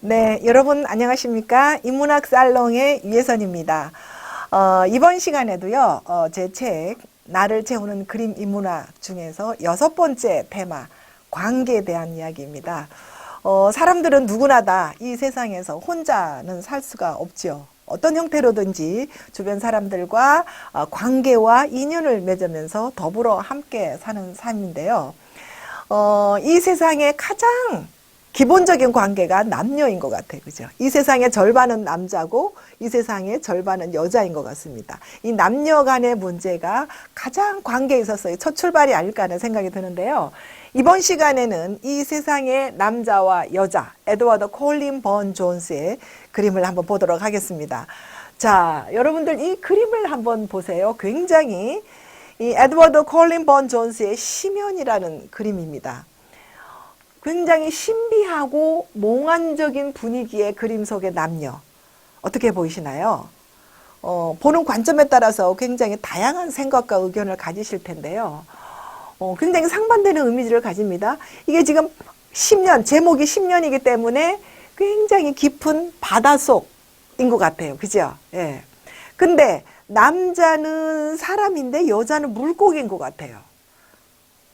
네, 여러분 안녕하십니까? 인문학 살롱의 유혜선입니다. 어, 이번 시간에도요, 어, 제 책, 나를 채우는 그림 인문학 중에서 여섯 번째 테마, 관계에 대한 이야기입니다. 어, 사람들은 누구나 다 이 세상에서 혼자는 살 수가 없지요. 어떤 형태로든지 주변 사람들과 어, 관계와 인연을 맺으면서 더불어 함께 사는 삶인데요. 어, 이 세상에 가장 기본적인 관계가 남녀인 것 같아요. 그죠? 이 세상의 절반은 남자고 이 세상의 절반은 여자인 것 같습니다. 이 남녀 간의 문제가 가장 관계에 있어서의 첫 출발이 아닐까 하는 생각이 드는데요. 이번 시간에는 이 세상의 남자와 여자, 에드워드 콜린 번 존스의 그림을 한번 보도록 하겠습니다. 자, 여러분들 이 그림을 한번 보세요. 굉장히 이 에드워드 콜린 번 존스의 심연이라는 그림입니다. 굉장히 신비하고 몽환적인 분위기의 그림 속의 남녀. 어떻게 보이시나요? 어, 보는 관점에 따라서 굉장히 다양한 생각과 의견을 가지실 텐데요. 어, 굉장히 상반되는 의미를 가집니다. 이게 지금 10년, 제목이 10년이기 때문에 굉장히 깊은 바닷속인 것 같아요. 그죠? 예. 근데 남자는 사람인데 여자는 물고기인 것 같아요.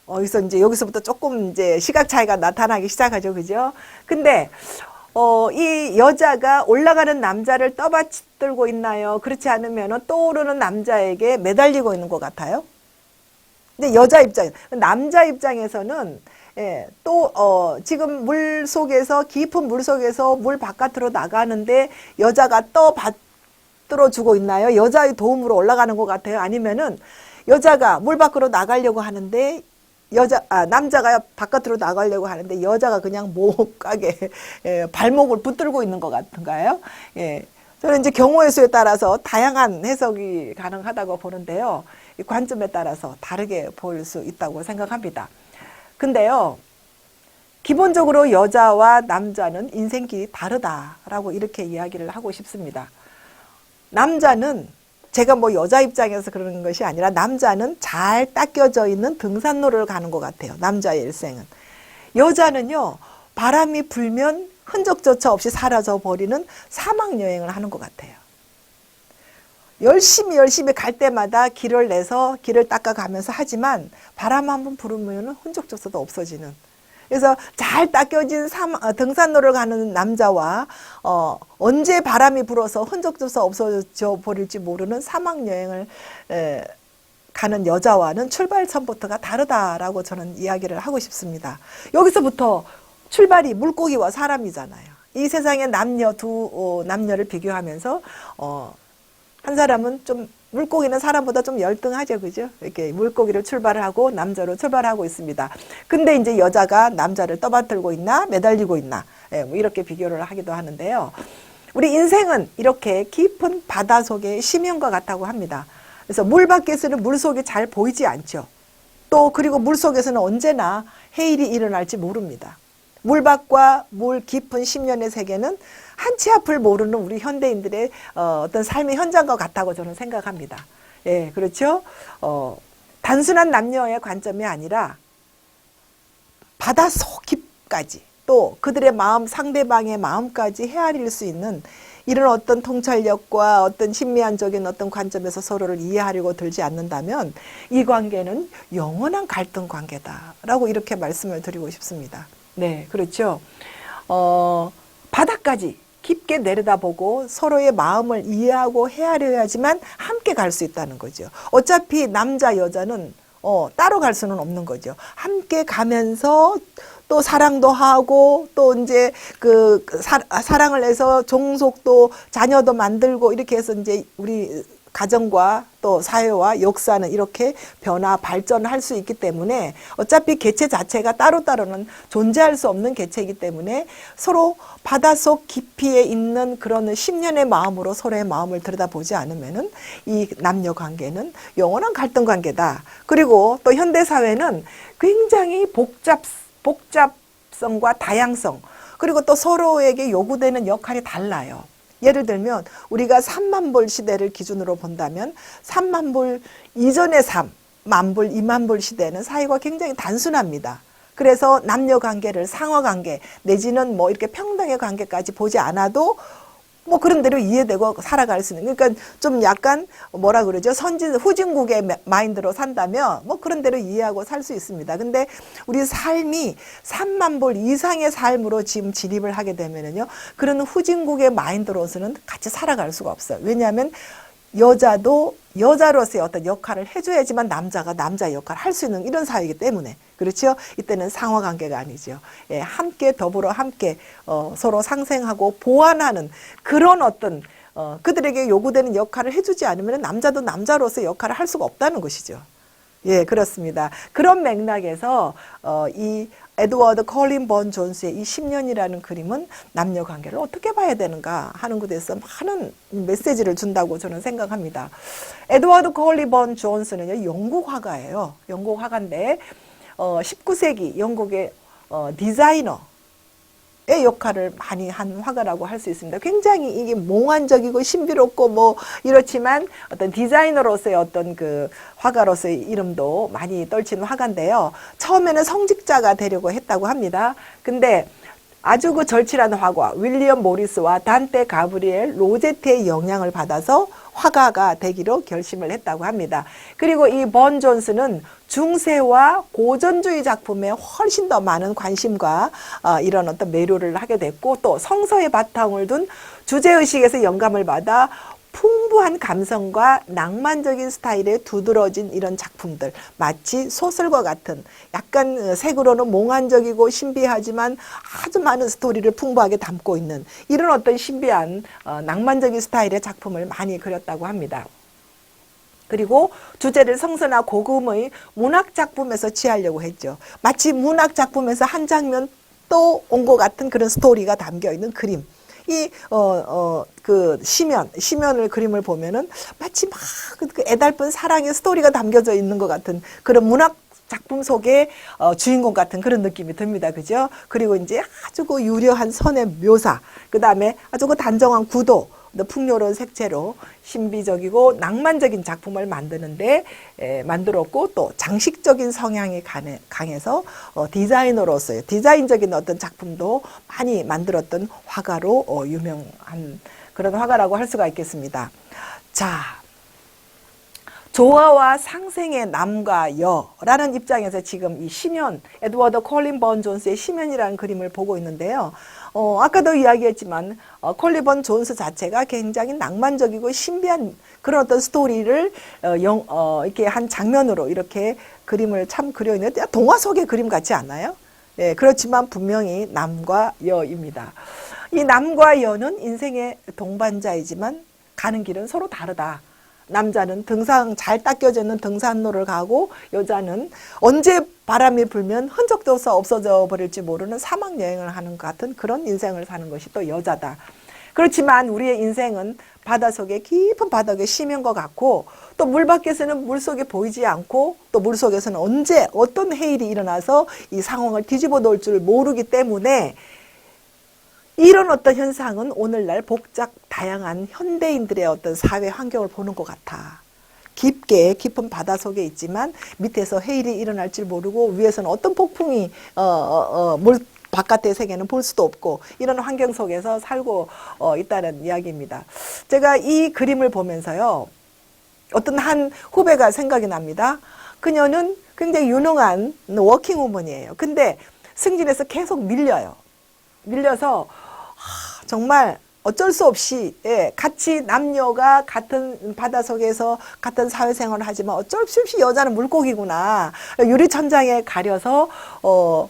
어디서 이제 여기서부터 조금 이제 시각 차이가 나타나기 시작하죠. 그죠? 근데 어, 이 여자가 올라가는 남자를 떠받들고 있나요? 그렇지 않으면 떠오르는 남자에게 매달리고 있는 것 같아요. 근데 여자 입장, 남자 입장에서는 예, 또, 어, 지금 물 속에서, 깊은 물 속에서 물 바깥으로 나가는데 여자가 떠 받들어 주고 있나요? 여자의 도움으로 올라가는 것 같아요? 아니면은 여자가 물 밖으로 나가려고 하는데 여자 아 남자가 바깥으로 나가려고 하는데 여자가 그냥 못 가게 예, 발목을 붙들고 있는 것 같은가요? 예. 저는 이제 경우의 수에 따라서 다양한 해석이 가능하다고 보는데요. 이 관점에 따라서 다르게 보일 수 있다고 생각합니다. 근데요. 기본적으로 여자와 남자는 인생길이 다르다라고 이렇게 이야기를 하고 싶습니다. 남자는 제가 뭐 여자 입장에서 그러는 것이 아니라 남자는 잘 닦여져 있는 등산로를 가는 것 같아요. 남자의 일생은. 여자는요, 바람이 불면 흔적조차 없이 사라져 버리는 사막 여행을 하는 것 같아요. 열심히 열심히 갈 때마다 길을 내서 길을 닦아가면서 하지만 바람 한번 불으면 흔적조차도 없어지는 그래서 잘 닦여진 삼, 어, 등산로를 가는 남자와 어, 언제 바람이 불어서 흔적조차 없어져 버릴지 모르는 사막 여행을 에, 가는 여자와는 출발선부터가 다르다라고 저는 이야기를 하고 싶습니다. 여기서부터 출발이 물고기와 사람이잖아요. 이 세상의 남녀 두 어, 남녀를 비교하면서 어, 한 사람은 좀 물고기는 사람보다 좀 열등하죠, 그죠? 이렇게 물고기를 출발하고 남자로 출발하고 있습니다. 근데 이제 여자가 남자를 떠받들고 있나 매달리고 있나 예, 뭐 이렇게 비교를 하기도 하는데요. 우리 인생은 이렇게 깊은 바다 속의 심연과 같다고 합니다. 그래서 물 밖에서는 물 속이 잘 보이지 않죠. 또 그리고 물 속에서는 언제나 해일이 일어날지 모릅니다. 물 밖과 물 깊은 심연의 세계는 한치 앞을 모르는 우리 현대인들의 어, 어떤 삶의 현장과 같다고 저는 생각합니다. 예, 그렇죠. 어, 단순한 남녀의 관점이 아니라 바다 속 깊까지 또 그들의 마음, 상대방의 마음까지 헤아릴 수 있는 이런 어떤 통찰력과 어떤 신미한적인 어떤 관점에서 서로를 이해하려고 들지 않는다면 이 관계는 영원한 갈등 관계다라고 이렇게 말씀을 드리고 싶습니다. 네, 그렇죠. 어, 바닥까지 깊게 내려다보고 서로의 마음을 이해하고 헤아려야지만 함께 갈 수 있다는 거죠. 어차피 남자 여자는 어, 따로 갈 수는 없는 거죠. 함께 가면서 또 사랑도 하고 또 이제 그 사, 사랑을 해서 종속도 자녀도 만들고 이렇게 해서 이제 우리 가정과 또 사회와 역사는 이렇게 변화 발전할 수 있기 때문에 어차피 개체 자체가 따로따로는 존재할 수 없는 개체이기 때문에 서로 바닷속 깊이에 있는 그런 십년의 마음으로 서로의 마음을 들여다보지 않으면은 이 남녀 관계는 영원한 갈등 관계다. 그리고 또 현대 사회는 굉장히 복잡 복잡성과 다양성 그리고 또 서로에게 요구되는 역할이 달라요. 예를 들면 우리가 3만 불 시대를 기준으로 본다면 3만 불 이전의 3만 불, 2만 불 시대는 사회가 굉장히 단순합니다. 그래서 남녀 관계를 상하 관계 내지는 뭐 이렇게 평등의 관계까지 보지 않아도 뭐 그런 대로 이해되고 살아갈 수 있는 그러니까 좀 약간 뭐라 그러죠 선진 후진국의 마- 마인드로 산다면 뭐 그런 대로 이해하고 살 수 있습니다. 근데 우리 삶이 3만 불 이상의 삶으로 지금 진입을 하게 되면은요 그런 후진국의 마인드로서는 같이 살아갈 수가 없어요. 왜냐하면 여자도 여자로서의 어떤 역할을 해줘야지만 남자가 남자 역할을 할 수 있는 이런 사회이기 때문에 그렇죠. 이때는 상하 관계가 아니죠. 예, 함께 더불어 함께 어, 서로 상생하고 보완하는 그런 어떤 어, 그들에게 요구되는 역할을 해주지 않으면 남자도 남자로서 역할을 할 수가 없다는 것이죠. 예, 그렇습니다. 그런 맥락에서 어, 이 에드워드 컬린 번 존스의 이 10년이라는 그림은 남녀 관계를 어떻게 봐야 되는가 하는 것에 대해서 많은 메시지를 준다고 저는 생각합니다. 에드워드 컬린 번 존스는요, 영국 화가예요. 영국 화가인데 어, 19세기 영국의 어, 디자이너 의 역할을 많이 한 화가라고 할 수 있습니다. 굉장히 이게 몽환적이고 신비롭고 뭐 이렇지만 어떤 디자이너로서의 어떤 그 화가로서의 이름도 많이 떨치는 화가인데요. 처음에는 성직자가 되려고 했다고 합니다. 근데 아주 그 절친한 화가 윌리엄 모리스와 단테 가브리엘 로제트의 영향을 받아서 화가가 되기로 결심을 했다고 합니다. 그리고 이 번 존스는 중세와 고전주의 작품에 훨씬 더 많은 관심과 어, 이런 어떤 매료를 하게 됐고 또 성서의 바탕을 둔 주제의식에서 영감을 받아 풍부한 감성과 낭만적인 스타일에 두드러진 이런 작품들 마치 소설과 같은 약간 어, 색으로는 몽환적이고 신비하지만 아주 많은 스토리를 풍부하게 담고 있는 이런 어떤 신비한 어, 낭만적인 스타일의 작품을 많이 그렸다고 합니다. 그리고 주제를 성서나 고금의 문학 작품에서 취하려고 했죠. 마치 문학 작품에서 한 장면 또 온 것 같은 그런 스토리가 담겨 있는 그림. 이, 어, 어, 그, 시면, 시면을 그림을 보면은 마치 막, 그 애달픈 사랑의 스토리가 담겨져 있는 것 같은 그런 문학 작품 속의 어, 주인공 같은 그런 느낌이 듭니다. 그죠? 그리고 이제 아주 그 유려한 선의 묘사, 그 다음에 아주 그 단정한 구도, 또 풍요로운 색채로 신비적이고 낭만적인 작품을 만드는데 에, 만들었고 또 장식적인 성향이 강해, 강해서 어, 디자이너로서의 디자인적인 어떤 작품도 많이 만들었던 화가로 어, 유명한 그런 화가라고 할 수가 있겠습니다. 자, 조화와 상생의 남과 여라는 입장에서 지금 이 시면 에드워드 콜린 번 존스의 시면이라는 그림을 보고 있는데요. 어, 아까도 이야기했지만 어, 콜린 번 존스 자체가 굉장히 낭만적이고 신비한 그런 어떤 스토리를 어, 영, 어, 이렇게 한 장면으로 이렇게 그림을 참 그려 있는데 동화 속의 그림 같지 않아요? 예, 그렇지만 분명히 남과 여입니다. 이 남과 여는 인생의 동반자이지만 가는 길은 서로 다르다. 남자는 등산 잘 닦여지는 등산로를 가고 여자는 언제 바람이 불면 흔적도 없어 없어져 버릴지 모르는 사막 여행을 하는 것 같은 그런 인생을 사는 것이 또 여자다. 그렇지만 우리의 인생은 바닷속에 깊은 바닥에 심은 것 같고 또 물 밖에서는 물 속에 보이지 않고 또 물 속에서는 언제 어떤 해일이 일어나서 이 상황을 뒤집어 놓을 줄 모르기 때문에 이런 어떤 현상은 오늘날 복잡 다양한 현대인들의 어떤 사회 환경을 보는 것 같아. 깊게 깊은 바다 속에 있지만 밑에서 해일이 일어날 줄 모르고 위에서는 어떤 폭풍이 어, 어, 어, 물 바깥의 세계는 볼 수도 없고 이런 환경 속에서 살고 어, 있다는 이야기입니다. 제가 이 그림을 보면서요. 어떤 한 후배가 생각이 납니다. 그녀는 굉장히 유능한 워킹우먼이에요. 근데 승진해서 계속 밀려요. 밀려서 하, 정말 어쩔 수 없이 예, 같이 남녀가 같은 바다 속에서 같은 사회생활을 하지만 어쩔 수 없이 여자는 물고기구나 유리 천장에 가려서 어.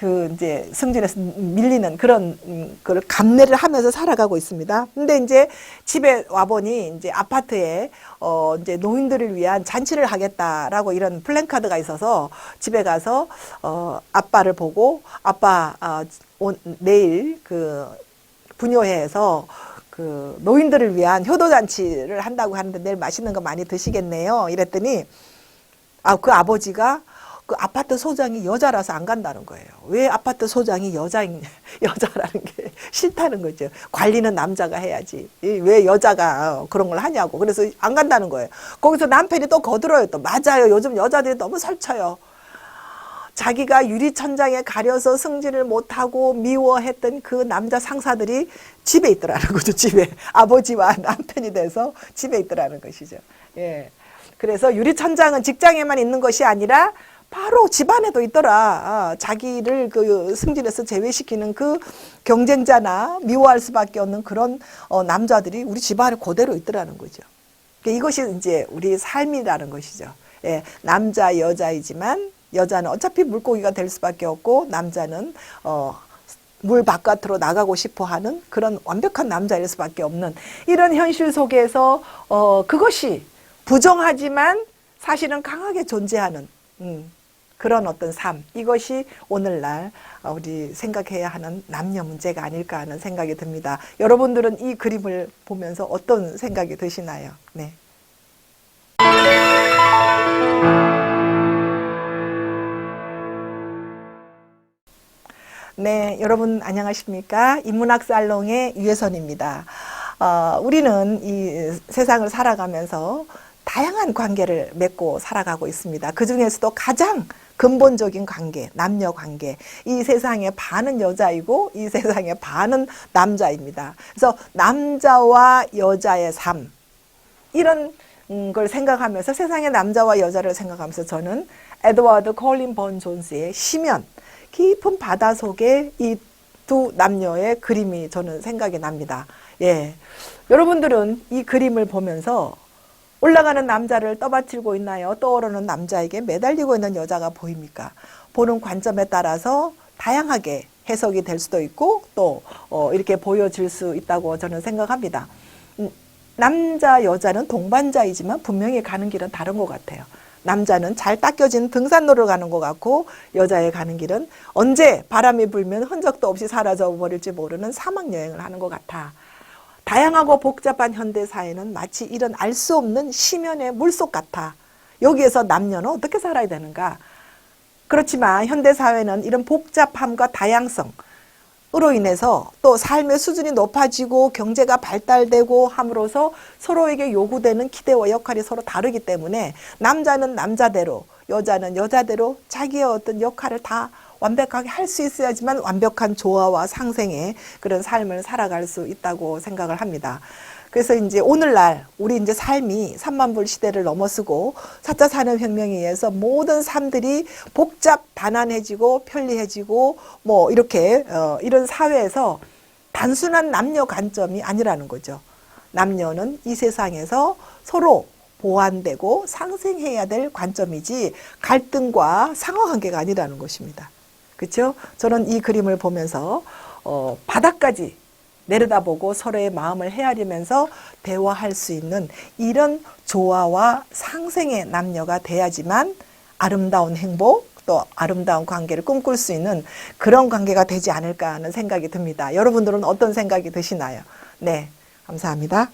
그 이제 승진해서 밀리는 그런 음, 그걸 감내를 하면서 살아가고 있습니다. 근데 이제 집에 와 보니 이제 아파트에 어 이제 노인들을 위한 잔치를 하겠다라고 이런 플랜카드가 있어서 집에 가서 어 아빠를 보고 아빠 어, 온, 내일 그 분녀회에서 그 노인들을 위한 효도잔치를 한다고 하는데 내일 맛있는 거 많이 드시겠네요. 이랬더니 아 그 아버지가 그 아파트 소장이 여자라서 안 간다는 거예요. 왜 아파트 소장이 여자인 여자라는 게 싫다는 거죠. 관리는 남자가 해야지. 이왜 여자가 그런 걸 하냐고. 그래서 안 간다는 거예요. 거기서 남편이 또 거들어요. 또 맞아요. 요즘 여자들이 너무 설쳐요. 자기가 유리천장에 가려서 승진을 못하고 미워했던 그 남자 상사들이 집에 있더라는 거죠. 집에 아버지와 남편이 돼서 집에 있더라는 것이죠. 예. 그래서 유리천장은 직장에만 있는 것이 아니라 바로 집안에도 있더라. 아, 자기를 그 승진해서 제외시키는 그 경쟁자나 미워할 수밖에 없는 그런 어, 남자들이 우리 집안에 그대로 있더라는 거죠. 그러니까 이것이 이제 우리 삶이라는 것이죠. 예, 남자 여자이지만 여자는 어차피 물고기가 될 수밖에 없고 남자는 어, 물 바깥으로 나가고 싶어 하는 그런 완벽한 남자일 수밖에 없는 이런 현실 속에서 어, 그것이 부정하지만 사실은 강하게 존재하는 음, 그런 어떤 삶 이것이 오늘날 어, 우리 생각해야 하는 남녀 문제가 아닐까 하는 생각이 듭니다. 여러분들은 이 그림을 보면서 어떤 생각이 드시나요? 네. 여러분 안녕하십니까? 인문학 살롱의 유혜선입니다. 어, 우리는 이 세상을 살아가면서 다양한 관계를 맺고 살아가고 있습니다. 그 중에서도 가장 근본적인 관계, 남녀 관계. 이 세상의 반은 여자이고 이 세상의 반은 남자입니다. 그래서 남자와 여자의 삶. 이런 음, 걸 생각하면서 세상의 남자와 여자를 생각하면서 저는 에드워드 콜린 번 존스의 시면 깊은 바다 속에 이 두 남녀의 그림이 저는 생각이 납니다. 예. 여러분들은 이 그림을 보면서 올라가는 남자를 떠받들고 있나요? 떠오르는 남자에게 매달리고 있는 여자가 보입니까? 보는 관점에 따라서 다양하게 해석이 될 수도 있고 또 어, 이렇게 보여질 수 있다고 저는 생각합니다. 음, 남자 여자는 동반자이지만 분명히 가는 길은 다른 것 같아요. 남자는 잘 닦여진 등산로를 가는 것 같고 여자의 가는 길은 언제 바람이 불면 흔적도 없이 사라져 버릴지 모르는 사막 여행을 하는 것 같아. 다양하고 복잡한 현대 사회는 마치 이런 알 수 없는 심연의 물속 같아. 여기에서 남녀는 어떻게 살아야 되는가? 그렇지만 현대 사회는 이런 복잡함과 다양성 으로 인해서 또 삶의 수준이 높아지고 경제가 발달되고 함으로써 서로에게 요구되는 기대와 역할이 서로 다르기 때문에 남자는 남자대로 여자는 여자대로 자기의 어떤 역할을 다 완벽하게 할 수 있어야지만 완벽한 조화와 상생의 그런 삶을 살아갈 수 있다고 생각을 합니다. 그래서 이제 오늘날 우리 이제 삶이 3만 불 시대를 넘어서고 4차 산업혁명에 의해서 모든 삶들이 복잡 단안해지고 편리해지고 뭐 이렇게 어 이런 사회에서 단순한 남녀 관점이 아니라는 거죠. 남녀는 이 세상에서 서로 보완되고 상생해야 될 관점이지 갈등과 상하관계가 아니라는 것입니다. 그렇죠? 저는 이 그림을 보면서 어 바닥까지 내려다보고 서로의 마음을 헤아리면서 대화할 수 있는 이런 조화와 상생의 남녀가 돼야지만 아름다운 행복 또 아름다운 관계를 꿈꿀 수 있는 그런 관계가 되지 않을까 하는 생각이 듭니다. 여러분들은 어떤 생각이 드시나요? 네, 감사합니다.